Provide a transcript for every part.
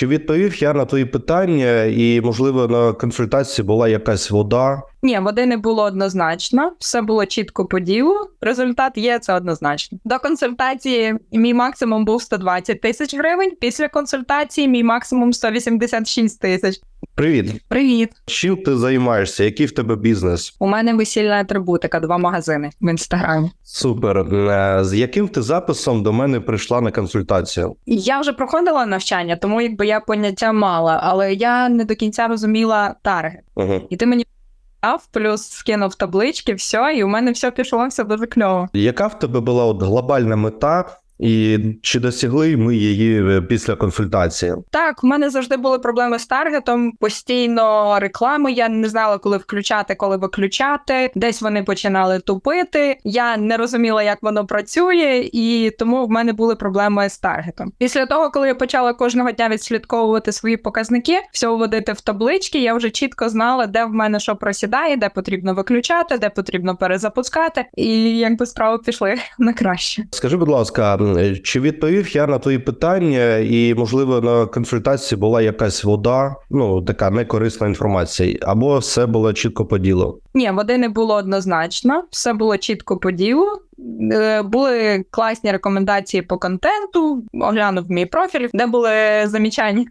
Чи відповів я на твої питання, і можливо на консультації була якась вода? Ні, води не було однозначно, все було чітко по ділу. Результат є це однозначно. До консультації мій максимум був 120 тисяч гривень. Після консультації мій максимум 186 тисяч. Привіт, Привіт! чим ти займаєшся? Який в тебе бізнес? У мене весільна атрибутика, два магазини в інстаграмі. Супер. Е, З яким ти записом до мене прийшла на консультацію? Я вже проходила навчання, тому якби я поняття мала, але я не до кінця розуміла таргет. Угу. І ти мені дав, плюс скинув таблички, все, і у мене все пішло, все дуже кльово. Яка в тебе була от глобальна мета, і чи досягли ми її е, після консультації? Так, у мене завжди були проблеми з таргетом. Постійно реклами. Я не знала, коли включати, коли виключати. Десь вони починали тупити. Я не розуміла, як воно працює, і тому в мене були проблеми з таргетом. Після того, коли я почала кожного дня відслідковувати свої показники, все вводити в таблички, я вже чітко знала, де в мене що просідає, де потрібно виключати, де потрібно перезапускати, і якби справи пішли на краще. Скажи, будь ласка, чи відповів я на твої питання, і можливо на консультації була якась вода, ну така некорисна інформація, або все було чітко по ділу? Ні, води не було однозначно, все було чітко по ділу. Е, Були класні рекомендації по контенту, оглянув мій профіль, де були замічання.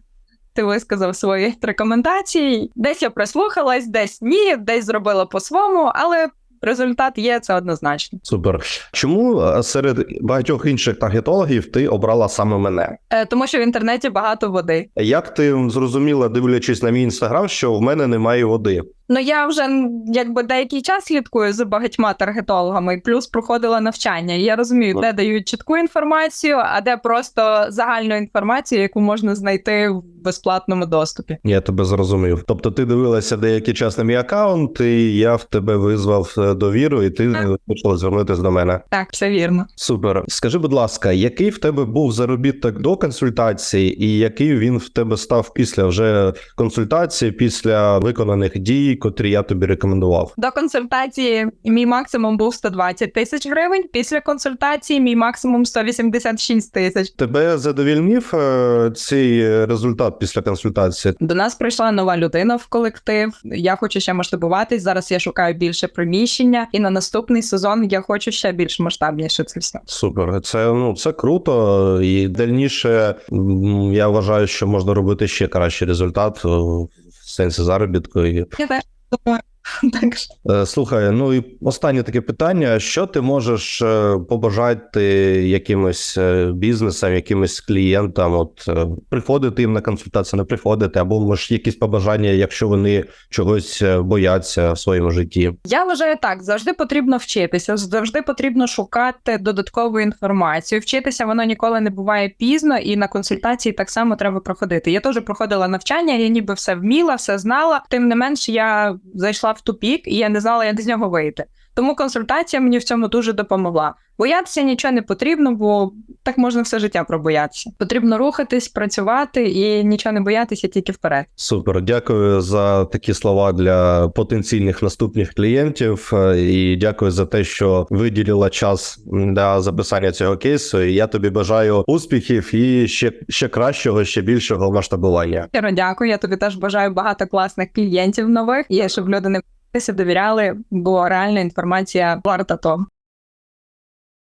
Ти висказав свої рекомендації. Десь я прислухалась, десь ні, десь зробила по-своєму, але результат є це однозначно. Супер. Чому е, серед багатьох інших таргетологів ти обрала саме мене? Е, Тому що в інтернеті багато води. Як ти зрозуміла, дивлячись на мій інстаграм, що в мене немає води? Ну я вже якби деякий час слідкую за багатьма таргетологами, плюс проходила навчання. І я розумію, де дають чітку інформацію, а де просто загальну інформацію, яку можна знайти в безплатному доступі. Я тебе зрозумів. Тобто ти дивилася деякий час на мій аккаунт, і я в тебе визвав е, довіру, і ти Так. почала звернутися до мене. Так, все вірно. Супер. Скажи, будь ласка, який в тебе був заробіток до консультації, і який він в тебе став після вже консультації, після виконаних дій, котрі я тобі рекомендував? До консультації мій максимум був 120 тисяч гривень. Після консультації мій максимум 186 тисяч. Тебе задовільнив е, цей результат після консультації? До нас прийшла нова людина в колектив. Я хочу ще масштабуватись. Зараз я шукаю більше приміщення, і на наступний сезон я хочу ще більш масштабніше це все. Супер, це ну це круто. І дальніше я вважаю, що можна робити ще кращий результат е, сенсі заробітку. І Я теж думаю. Так що. Е, Слухай, ну і останнє таке питання: що ти можеш е, побажати якимось е, бізнесам, якимось клієнтам? От приходити їм на консультацію, не приходити, або може якісь побажання, якщо вони чогось бояться в своєму житті? Я вважаю так: завжди потрібно вчитися, завжди потрібно шукати додаткову інформацію. Вчитися воно ніколи не буває пізно, і на консультації так само треба проходити. Я теж проходила навчання, я ніби все вміла, все знала. Тим не менш, я зайшла в тупік і я не знала, як з нього вийти. Тому консультація мені в цьому дуже допомогла. Боятися нічого не потрібно, бо так можна все життя пробоятися. Потрібно рухатись, працювати і нічого не боятися, тільки вперед. Супер, дякую за такі слова для потенційних наступних клієнтів. е, І дякую за те, що виділила час для записання цього кейсу. І я тобі бажаю успіхів і ще, ще кращого, ще більшого масштабування. Щиро дякую. Я тобі теж бажаю багато класних клієнтів нових і щоб люди не довіряли, бо реальна інформація варта того.